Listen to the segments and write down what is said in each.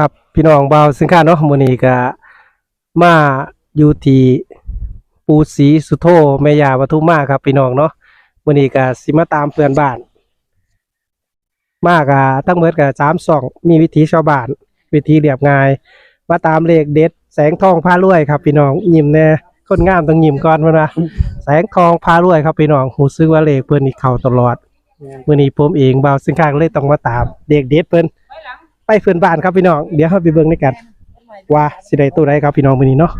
ครับพี่น้องบ่าวสินค้าเนาะมื้อนี้ก็มาอยู่ที่ปูศรีสุโธแม่ย่าปทุมมาครับพี่น้องเนาะมื้อนี้ก็สิมาตามเพื่อนบ้าน มากะทั้งหมดก็3ช่องมีวิถีชาวบ้าน วิถีเรียบง่าย มาตามเลขเด็ด แสงทองพารวยครับพี่น้องยิ้มแน่คนงามต้องยิ้มก่อนเพิ่นว่าแสงทองพารวยครับพี่น้องรู้สึกว่าเลขเพิ่นนี่เข้าตลอดมื่อนี้ผมเองบ่าวสินค้าก็เลยต้องมาตามเด็กเด็ดเพิ่นไป เพื่อนบ้านครับพี่น้อง เดี๋ยวเราไปเบิ่งด้วยกันว่าสิได้ตัวใดครับพี่น้องมื้อนี้เนาะ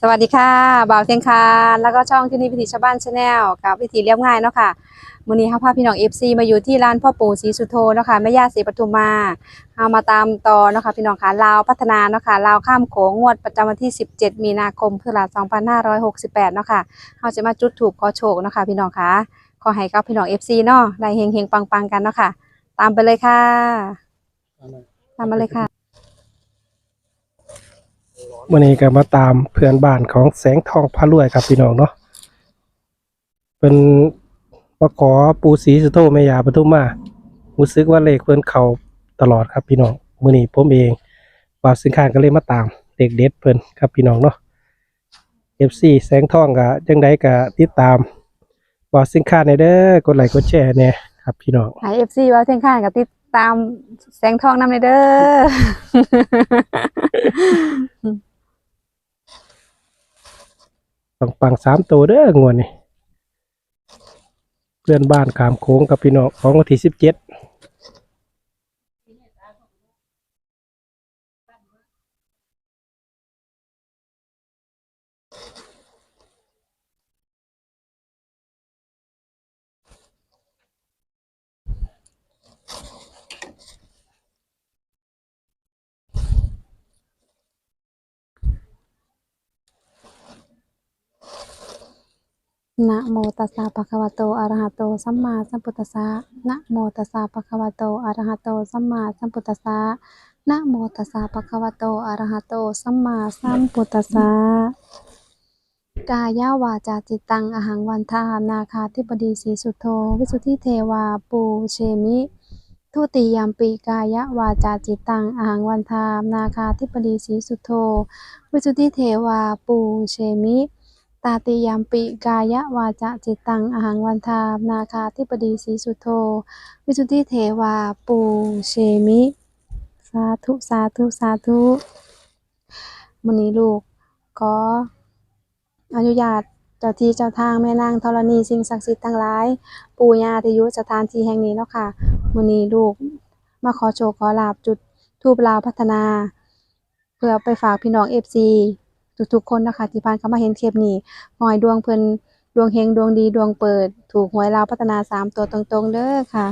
สวัสดีค่ะบ่าวเทียงคานแล้วก็ช่องที่นี่วิถีชาวบ้านชาแนลกับวิถีเรียบง่ายเนาะค่ะมื้อนี้เฮาพาพี่น้อง FC มาอยู่ที่ร้านพ่อปู่ศรีสุโธเนาะค่ะแม่ย่าศรีปทุมมาเฮามาตามต่อเนาะค่ะพี่น้องค่ะลาวพัฒนาเนาะค่ะลาวข้ามโขงงวดประจำวันที่ 17 มีนาคมพุทธศักราช2568เนาะค่ะเฮาจะมาจุดถูกขอโชคเนาะค่ะพี่น้องค่ะขอให้กับพี่น้อง FC เนาะได้เฮงๆปังๆกันเนาะค่ะ ตามไปเลยค่ะตามมาเลยค่ะ มื้อนี้ก็มาตามเพื่อนบ้านของแสงทองพารวยครับพี่น้องเนาะเป็นมาขอปูศรีสุโธแม่ยาปทุมมารู้สึกว่าเลขเพิ่อนเขาตลอดครับพี่น้องมื้อนี้ผมเองบาสินค้าก็เลยมาตามเด็กเด็ดเพิ่อนครับพี่น้องเนาะ FC แสงทองก็จังไดก็ติดตามบาสินค้าในเด้อกดไลค์กดแชร์แหน่ยครับพี่น้องไอเอฟซีว่าเทียงข้ากับติดตามแสงทองนำเลยเด้อ ปังปังๆสามตัวเด้องวดนี่เพื่อนบ้านขามโค้งกับพี่น้องของวันที่สิบเจ็ด นะโมตัสสะภะคะวะโต อะระหะโต สัมมาสัมพุทธัสสะ นะโมตัสสะภะคะวะโต อะระหะโต สัมมาสัมพุทธัสสะ นะโมตัสสะภะคะวะโต อะระหะโต สัมมาสัมพุทธัสสะ กายาวาจาจิตตัง อหังวันทานาคาธิบดีสีสุโธ วิสุทธิเทวาปูเชมิ ทุติยามปีกายวาจาจิตตัง อหังวันทานาคาธิบดีสีสุโธ วิสุทธิเทวาปูเชมิ ตาติยามปิกายะวาจาจิตตังอหังวันทามนาคาธิปดีสีสุโธ วิสุทธิเทวาปูเชมิ สาธุสาธุสาธุมนีลูกขออนุญาตเจ้าที่เจ้าทางแม่นางธรณีสิ่งศักดิ์สิทธิ์ทั้งหลาย ปู่ย่าที่อยู่สถานที่แห่งนี้เนาะค่ะมนีลูกมาขอโชคขอลาบจุดทูปลาวพัฒนา เพื่อไปฝากพี่น้อง FC ทุกๆคนนะคะที่ผ่านเข้ามาเห็นคลิปนี้ขอให้ดวงเพิ่นดวงเฮงดวงดีดวงเปิด ถูกหวยลาวพัฒนาสามตัวตรงๆเด้อค่ะ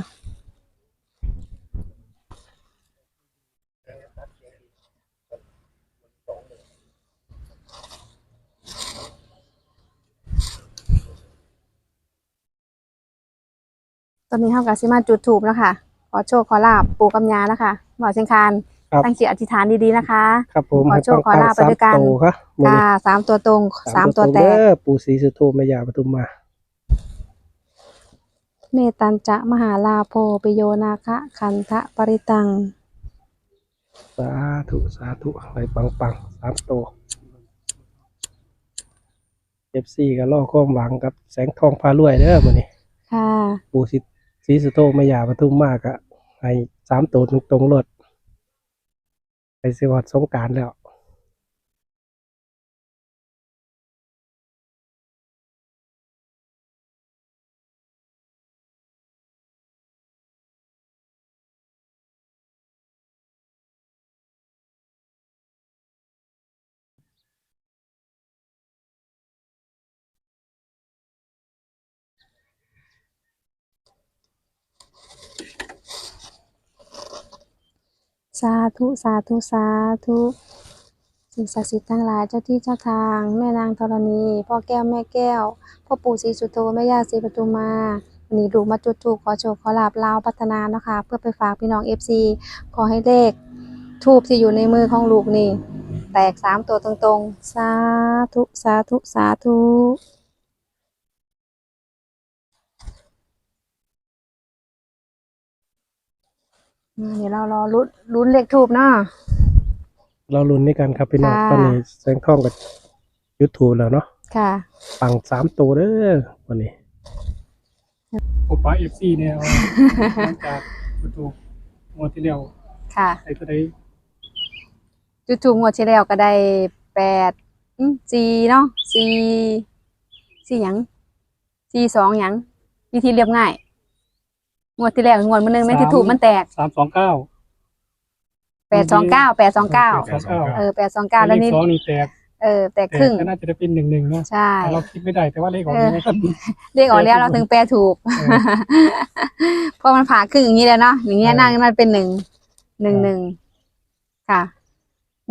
ตอนนี้เฮาก็สิมาจุดถูปนะคะขอโชคขอลาบปูกับย่านะคะหมอเชียงคาน ครับ ตั้งจิตอธิษฐานดีๆนะคะ ครับผมขอโชคขอลาภไปด้วยกันสามตัวครับมื้อค่ะนี้สามตัวตรงสามตัวแตเด้กอปู่ศรีสุโธแม่ย่าปทุมมาเมตันจะมหาลาโพปิโยนาคะคันทะปริตัง สาธุ สาธุไปปังปังๆสามตัวเอฟซีก็ล่อความหวังกับแสงทองพารวยเด้อมื้อนี้ ค่ะ ปู่ศรีศรีสุโธแม่ย่าปทุมมาก็ให้สามตัวตรงๆรถ ไปสิวัดสงกรารแล้ว สาธุสาธุสาธุสิ่งศักดิ์สิทธิ์ทั้งหลายเจ้าที่เจ้าทาง แม่นางธรณี พ่อแก้วแม่แก้ว พ่อปู่ศรีสุโธแม่ย่าศรีปทุมมาวันนี้ลูกมาจุดทูปขอโชคขอลาบลาวพัฒนาเนาะค่ะเพื่อไปฝากพี่น้อง FC ขอให้เลขทูบที่อยู่ในมือของลูกนี่ แตกสามตัวตรงๆ สาธุ สาธุ สาธุ เดี๋ยวเรารอลุ้นลุ้นเลขทูบเนาะ เราลุ้นด้วยกันครับพี่น้องค่ะ ตอนนี้แสงทองกับยูทูบแล้วเนาะค่ะ ปังสามตัวเด้อวันนี้โอป้าเอฟซีเนี่ยเอาหลังจากประตูงวดที่แล้วค่ะ ไอ้ตัวใดจุดทูบงวดที่แล้วก็ได้แปดอืมสี่เนาะสี่สี่หยังสี่สองหยังวิธีเรียบง่าย งวดที่แล้วงวดมันหนึงแม่นที่ถูกมันแตกสามสองเก้าแปดสองเก้าแปดสองเก้าสองเก้าเออแปดสองเก้าแล้วนี่สองนี่แตกเออแตกแต่ครึ่งก็น่าจะได้เป็นหนึ่งหนึ่งเนาะใช่แต่เราคิดไม่ได้แต่ว่าเลขออกเออนี้ครับเรียกออกแล้วเราถึงแปลถูกเพราะมันผ่าครึ่งอย่างนี้เลยเนาะอย่างเงี้ยเออนั่งมันเป็นหนึ่งหนึ่งหนึ่งค่ะ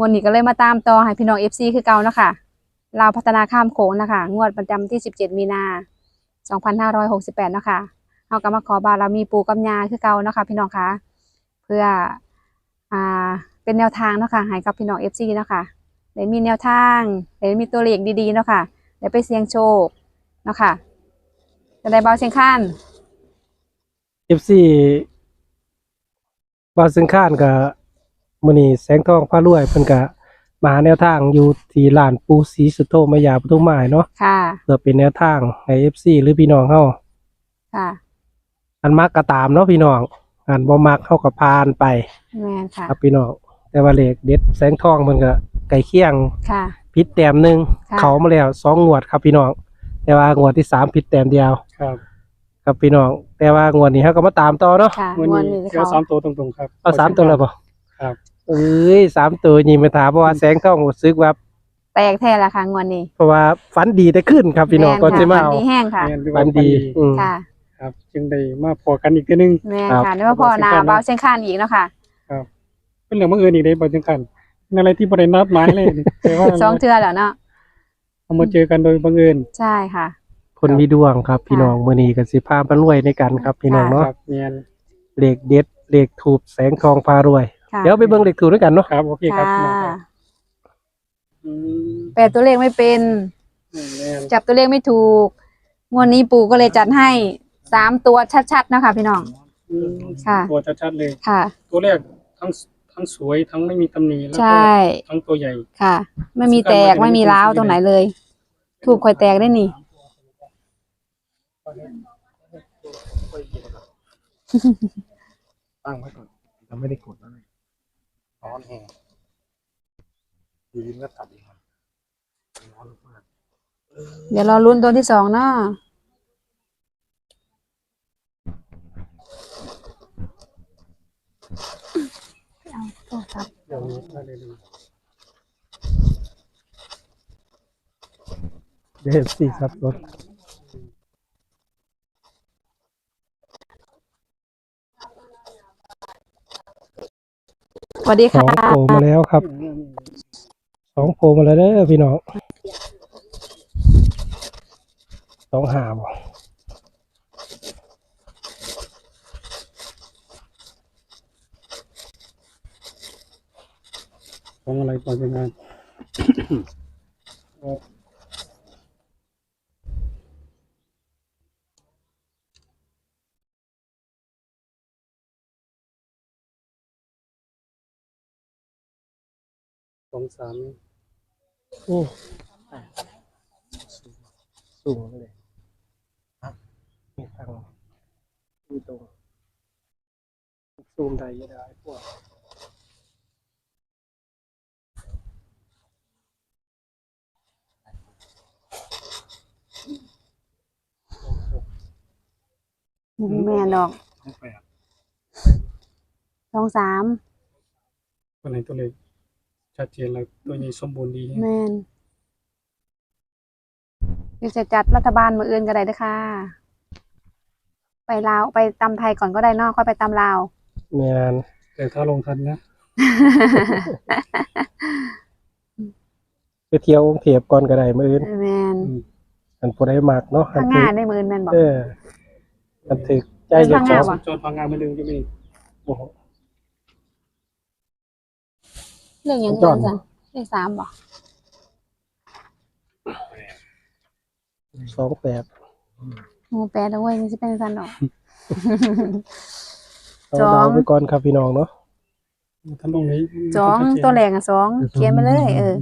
วันนี้ก็เลยมาตามต่อให้พี่น้องเอฟซีคือเก่าเนาะค่ะลาวพัฒนาข้ามโขงนะคะ งวดประจำที่สิบเจ็ดมีนาสองพันห้าร้อยหกสิบแปดเนาะค่ะ เอาก็มาขอบารมีปู่กับยาคือเก่าเนาะค่ะพี่น้องคะเพื่ออ่าเป็นแนวทางเนาะค่ะให้กับพี่น้องเอฟซีเนาะค่ะเดี๋ยวมีแนวทางเดี๋ยวมีตัวเลขดีๆเนาะค่ะเดี๋ยวไปเสี่ยงโชคเนาะค่ะจะได้เบาเชียงข้านเอฟซีบาซึงข้านกับมือนีแสงทองพารวยเพิ่นก็มาหาแนวทางอยู่ที่ลานปูสีสุโธมายาปทุมมายเนาะค่ะเพื่อเป็นแนวทางให้เอฟซีหรือพี่น้องเฮาค่ะ อันมักก็ตามเนาะพี่น้องอันบ่มักเฮาก็ผ่านไปแม่นค่ะ ครับพี่น้องแต่ว่าเลขเด็ดแสงทองมันก็ไก่เคียงค่ะ ผิดแต้มหนึงค่ะ เขามาแล้วสองงวดครับพี่น้องแต่ว่างวดที่สามผิดแต้มเดียว ครับครับพี่น้องแต่ว่างวดนี้เฮาก็มาตามต่อเนาะค่ะวันงวดนี้นี้เจอเขาสามตัวตรงๆครับ เอาสามตัวเลยบ่ครับ เอ้ยสามตัวนี่ไม่ถามเพราะว่าแสงทองรู้สึกว่าแตกแท้ละค่ะงวดนี้เพราะว่าฝันดีแต่ขึ้นครับพี่น้องแม่ก่อนค่ะจะมาฝันเอาดีแห้งค่ะ แม่นหรือฝัว่านดีอืม ค่ะ ครับ จึงได้มาพอกันอีกทีนึง แม่นครับค่ะนี่ว่าพอนาเบาเชียงข้านอีกเนาะค่ะเป็นเรื่องบังเอิญอีกได้บางจังกันเป็นอะไรที่บริณนัดหมายเลยแต่ว่าสองเทือแล้วเนาะเอามาเจอกันโดยบังเอิญ ใช่ค่ะ คนมีดวงครับ พี่น้องมื้อนี้ก็สิพาไปรวยในกันครับ พี่น้องคเนาะรับเนียนเลขเด็ดเลขถูกแสงทองพารวย ค่ะเดี๋ยวไปเบิ่งเลขถูกด้วยกันเนาะครับโอเคครับค่ะพี่น้องครับอืมแปลตัวเลขไม่เป็นแม่นจับตัวเลขไม่ถูกงวดนี้ปู่ก็เลยจัดให้ สามตัวชัดๆนะคะพี่น้องอืมค่ะ ตัวชัดๆเลย ค่ะ ตัวแรกทั้งทั้งสวยทั้งไม่มีตำหนิแล้วใชก็่ทั้งตัวใหญ่ ค่ะ ไม่มีแตกไม่มีร้าวตรงไหนเลย ถูกคอยแตกได้นี่ ตั้งไว้ก่อนเราไม่ได้กดแล้วเลยร้อนแหงอยู่ดีมันก็ตัดเองครับร้อนมากเดี๋ยวรอลุ้นตัวที่สองเนาะ เดี๋ยวนี้ได้เลยดูเดี๋ยวสิครับรถสวัสดีสอค่ะงโผล่มาแล้วครับสองโผล่มาแล้วเด้อพี่น้องสองหาบ่ ของอะไรต่อจากงานสองสามโอ้สูงเลยมีทางมีตรงซูมได้ยังได้พวก แม่นดอกทั้งแปดสองสามตัวไหนตัวเล็กชัดเจนแล้วตัวนี้สมบูรณ์ดีแม่นเดี๋ยวจะจัดรัฐบาลมืออื่นก็ได้เด้อค่ะ ไปลาวไปตำไทยก่อนก็ได้เนอกค่อยไปตำลาวแม่นแต่ถ้าลงทันนะไปเที่ยวองค์เทียบก่อนก็ได้มื้ออื่นแม่นอันผู้ใดมักเนาะอัข้านงหคือน้าได้มืออื่นแม่นบอกเออ บันทึกใจหยดข้างหสอน้างวะโจทย์พังงานมือหนึ่งจะมีโอ้โห เรื่องหยังจอเงิดนสันเลขสามบ่สองแปดหมูแปดเอาไว้นี่สิเป็นสันดอกเอาจองดาวไปก่อนครับพี่น้องเนาะท่านตรงนี้สองตัวแรงอะสองเขียนไปเลย เออ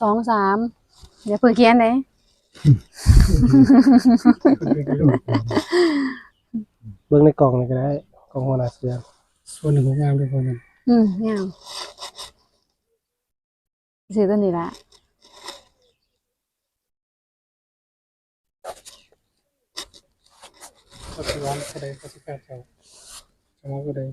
สองสามเดี๋ยวเพื่อเขียนเลยเบิ่งในกล่องนี่ก็ได้กล่องหัวหน้าเสือส่วนหนึ่งของงานด้วยคนนั้นอืมงามซื้อตัวนี้ละก็คือร้านก็ได้ก็สิบแปดเจ้าสมมติก็ได้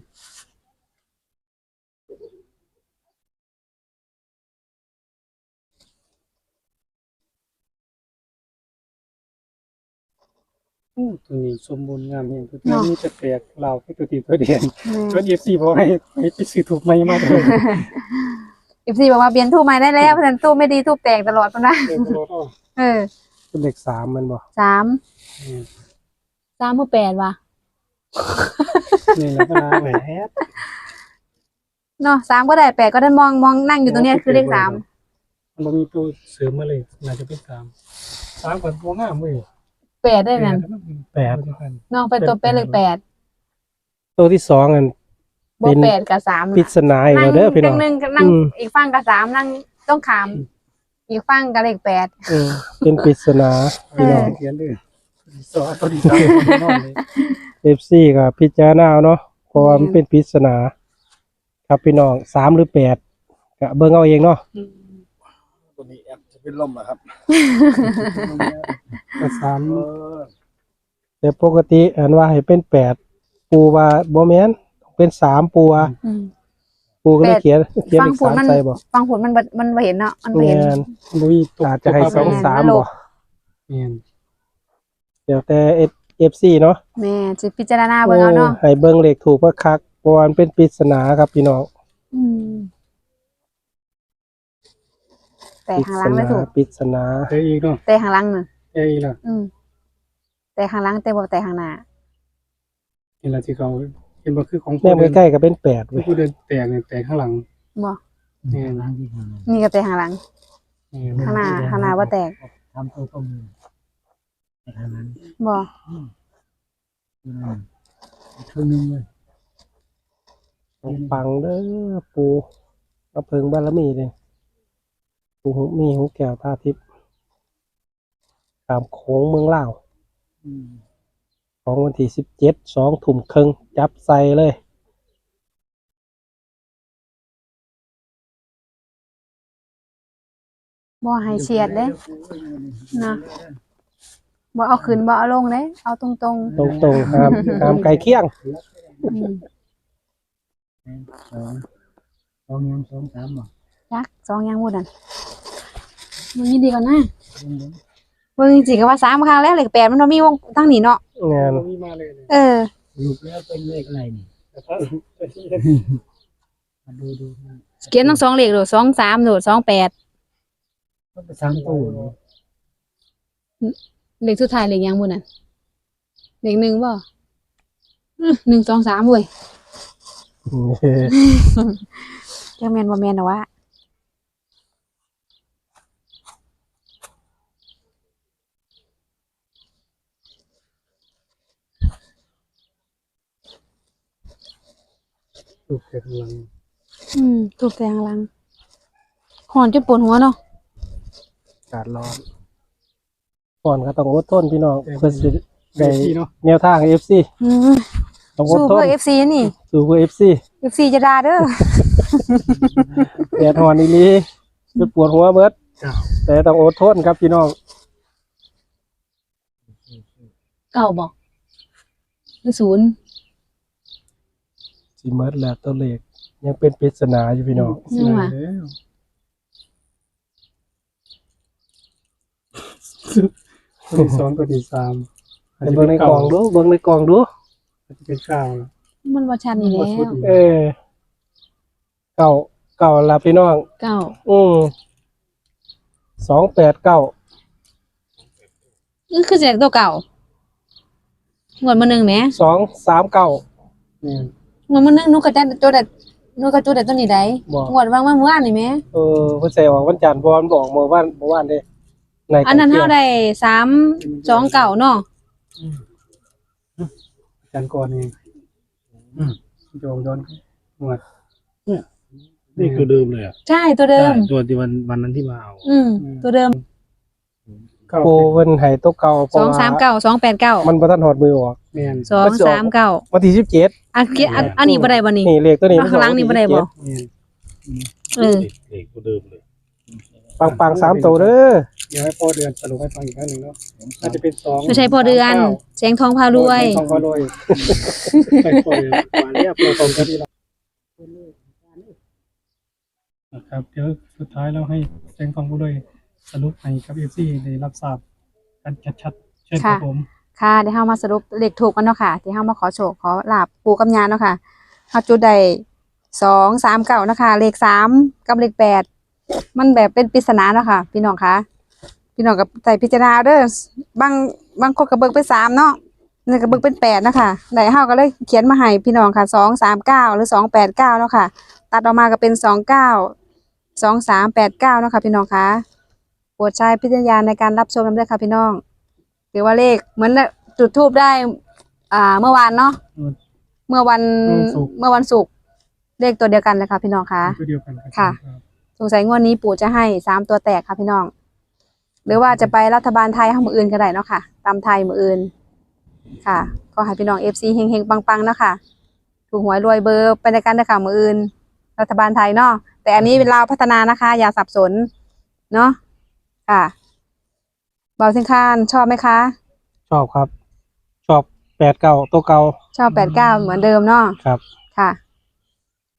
อ้ตัวนี้สมบูรณ์งามเองตัวนี้มีแต่แปลกเราให้ตัวตีตัวเดียนแม่ส่วนเอฟซีบอกให้ให้ไปซื้อถูกไม่มากเลยอีฟซีบอกว่าเปลี่ยนทูบใหม่ได้แล้วเพราะฉะนั้นทูบไม่ดีทูบแตกตลอดปะนะเดินตลอดอะเออเป็นเลขสามแมันบ่สามอืมสามมือแปดว่ะนี่แล้วก็น้าแหวนเนาะสามก็ได้แปดก็ได้มองมองนั่งอยู่ตรงเนี้ยคือเลขสามมันบ่มีตัวเสริมมาเลยน่าจะเป็นสามสามกับตัวงามเว้ย แปดได้นั่นแปดเนาะเป็นตัวเป็นเลขแปดตัวที่สองอันบวเป็กนแปดกับสามปริศนาอีกนั่แล้วเด้อพี่น้องหนึ่งนั่งอืมอีกฝั่งกับสามนั่งต้องขาม อีกฝั่งกับเลขแปดเออเป็นปริศนาพี่น้องเขียนเลยสองตัวที่สามตัวที่นอนเลยเอฟซีกับพิจารณาเอาเนาะเพราะว่ามันเป็นปริศนา ครับพี่น้องสามหรือแปดก็เบิ่งเอาเองเนาะตัวนี้แอปจะ เป็นลมเหรอครับ ก็สามเออแต่ปกติอันว่าให้เป็นแปดปูว่าบ่แม่นต้องเป็นสามปูว่าอืม ปูก็เลยแปด เขียนเขียนฟังอีกผลสามมันใส่บ่ฟังผลมันบ่มันบ่เห็นเนาะมันบ่แม่เห็นนบ่มีตัวอาจจะให้สองสามแม่นบ่แม่นเดี๋ยวแต่เอฟซีเนาะแม่สิพิจารณาเบิ่งเอาเนาะให้เบิ่งเลขถูกว่าคักเพราะว่ามันเป็นปริศนาครับพี่น้อง อืม แต่ปริข้างศหลังไม่นาถูก ปริศนาเจออีกเนาะแต่ข้างหลังน่ะเจออีกแล้วอืม แต่ข้างหลังแต่บ่แต่ข้างหน้านี่แหละที่เขาเห็นบ่คือของแนมใกล้ๆก็เป็นแปดๆเว้ยผู้เดินแตกเนี่ยแตกข้างหลังบ่แม่นนี่ก็แต่ข้างหลังแม่นข้างหน้าข้างหน้าบ่แตกทำตัวตรงในทางนั้นบ่อืมครึ่งหนึงเลยปังเด้อปูมาเพิงบารมีเลย ปูหูมีหูแก้วตาทิพย์ตามโค้งเมืองลาวอืมของวันที่สิบเจ็ดสองถุ่มครึ่งจับใส่เลยบ่ให้เฉียดเด้นะบ่เอาขึ้นบ่เอาลงเด้เอาตรงตรงตรงๆครับตามไก่เคียงๆอืม สองสองยังสองสามบ่ ยักษ์สองอย่างหมดนั่นมันมีดีกว่านะครึ่งหนึงเบิ่งจริงๆก็ว่าสามครั้งแล้วเลขแปดมันบ่มีวงทั้งนี้เนาะงานบ่มีมาเลยเนี่ยเออลูกแล้วเป็นเลขอะไรนี่แต่ถ้ามาดูดูเขียนทั้งสองเลขโดดสองสามโดดสองแปดก็ไปสามตู้นี่เลขสุดท้ายเลขหยังหมดนั่นเลขหนึ่งบ่อื้อหนึ่งสองสามเว้ยจังแม่นบ่แม่นดอกว่า ถูกแตกข้างหลังอืมถูกแต่ข้างหลังหอนจนปวดหัวเนาะอากาศร้อนก่อนก็ต้องอดทนพี่น้องเพื่อสิได้ได้ที่เนาะแนวทางเอฟซีอืมต้องอดสู้ทเพื่นอ FC นี่สู้เพื่อเอฟซี FC จะด่าเด้อแดดหอนอีหลีจะปวดหัวเบิดเก้าแต่ต้องอดทนครับพี่น้องเก่าบ่หรือศูนย์ สิเมิดแล้วตัวเลขยังเป็นปริศนาอยู่พี่น้องยังว่าแล้วตัวที่สองตัวที่สามอาจไปจะเบิ่เป็งนในกเก้าล่องดูเบิ่งในกล่องดูอาจจะเป็นเก้าแล้วมันบ่ชัดนี่แล้วเออเก่าเก่าละพี่น้อง เก้าอืมสองแปดเก้านี่คือเสียงตัวเก่างวดมาหนึ่งไหมสองสามเก้าเนี่ย งวดมาหนึ่งหนูกระจัดโจดแต่หนูกระจุดแต่ตัวนี้ได้บอกงวดวางมาเมื่อวานนี่ไหมเออเพิ่นใส่ออกวันจันทร์บอลบอกเมื่อวานเมื่อวานเด้ในอันนั้นเท่าใดสามสองเก่าเนาะจันก่อนเองอืมโยงย้อนหมวดนี่คือเดิมเลยอะใช่ตัวเดิม ใช่ตัวที่วันวันนั้นที่มาเอาอืมตัวเดิมเก้าโปเพิ่นให้ตัวเก่าเพสราะองว่าสามเก้าสองแปดเก้ามันบ่ทันหอดมือออก แม่นสองสามเก้าวันที่สิบเจ็ดอันคิดอันอันนี้บ่ได้บ่นี่นี่เลขตัวนี้ข้างหลังนี่บ่ได้บ่แม่นเออเด็กตัวเดิมเลยปังปังๆสามตัวเด้อเดี๋ยวให้พ่อเดือนสรุปให้ฟังอีกครั้งหนึ่งเนาะน่าจะเป็นสองไม่ใช่พอเดือนแสงทองพารวยทองพารวยใช่พ่อเดือนมาเรียบเราตรงกันที่เรานะครับเดี๋ยวสุดท้ายเราให้แสงทองพารวยสรุปให้กับเอฟซีได้รับทราบกันชัดๆเช่นครับผม ค่ะเดี๋ยวเฮามาสรุปเลขถูกกันเนาะค่ะที่เฮามาขอโชคขอลาบปูกับย่าเนาะค่ะเฮาจุดได้สองสามเก้านะคะเลขสามกับเลขแปดมันแบบเป็นปริศนาเนาะค่ะ พี่น้องคะพี่น้องกับใส่พิจารณาเด้อบางบางคนก็เบิกเป็นสามเนาะนี่ก็เบิกเป็นแปดนะคะได้เฮาก็เลยเขียนมาให้พี่น้องค่ะสองสามเก้าหรือสองแปดเก้าเนาะค่ะ ตัดออกมาก็เป็นสองเก้าสองสามแปดเก้าเนาะค่ะพี่น้องคะโปรดใช้พิจารณาในการรับชมกันด้วยค่ะพี่น้อง หรือว่าเลขเหมือนจุดทูบได้ อ่า เมื่อวานเนาะอืมเมื่อวันวันศุกร์เมื่อวันศุกร์เลขตัวเดียวกันเลยค่ะ พี่น้องคะตัวเดียวกันรับค่ะสงสัยงวดนี้ปู่จะให้สามตัวแตกค่ะพี่น้อง หรือว่าจะไปรัฐบาลไทยให้มืออื่นก็ได้เนาะค่ะตามไทยมืออื่น ค่ะ ก็ให้พี่น้องเอฟซีเฮงๆ ปังๆเนาะค่ะถูกหวยรวยเบอร์ไปในการได้ค่ะมืออื่น รัฐบาลไทยเนาะแต่อันนี้เป็นลาวพัฒนานะคะ อย่าสับสน เนาะค่ะเบาสิงคานชอบไหมคะ ชอบครับ ชอบแปดเก้าตัวเก่าชอบแปดเก้าเหมือนเดิมเนาะครับ ค่ะ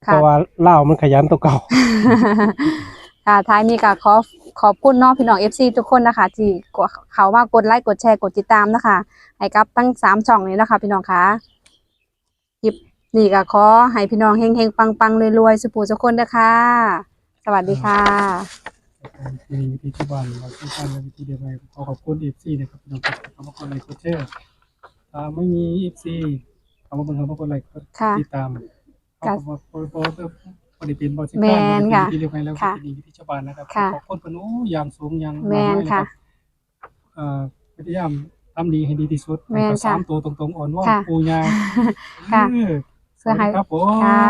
เพราะว่าเล่าวมันขยันตัวเก่า ค่ะท้ายนี้ก็ขอขอบคุณเน้องพี่น้องเอฟซีทุกคนนะคะ ที่กดเขามากดไลค์กดแชร์กดติดตามนะคะ ให้กับทั้งสามช่องนี้นะคะพี่น้องคะคลิปนี่ก็ขอให้พี่น้องเฮงๆปังๆรวยๆสุขสุขคนนะคะ สวัสดีค่ะ มีวิธีที่บ้านเราที่บ้านวิธีเดียวกันขอขอบคุณเอฟซีนะครับพี่น้องครับขอบคุณไลค์กดแชร์ถ้าไม่มีเอฟซีขอบคุณขอบคุณไลค์กดค่ะติดตามขอบคุณขอบคุณเพื่อปฏิเป็นบริษัทแมนค่ะที่เรียกไปแล้วค่ะวิธีวิธีชาวบ้านนะครับค่ะขอบคุณปนุยามสูงยามแมนค่ะเอ่อพยายามทำดีให้ดีที่สุดแม่นให้ค่ะสามตัวตรงๆอ่อนว่าค่ะปูยาค่ะเออเพื่อให้สวัสดีครับผมค่ะ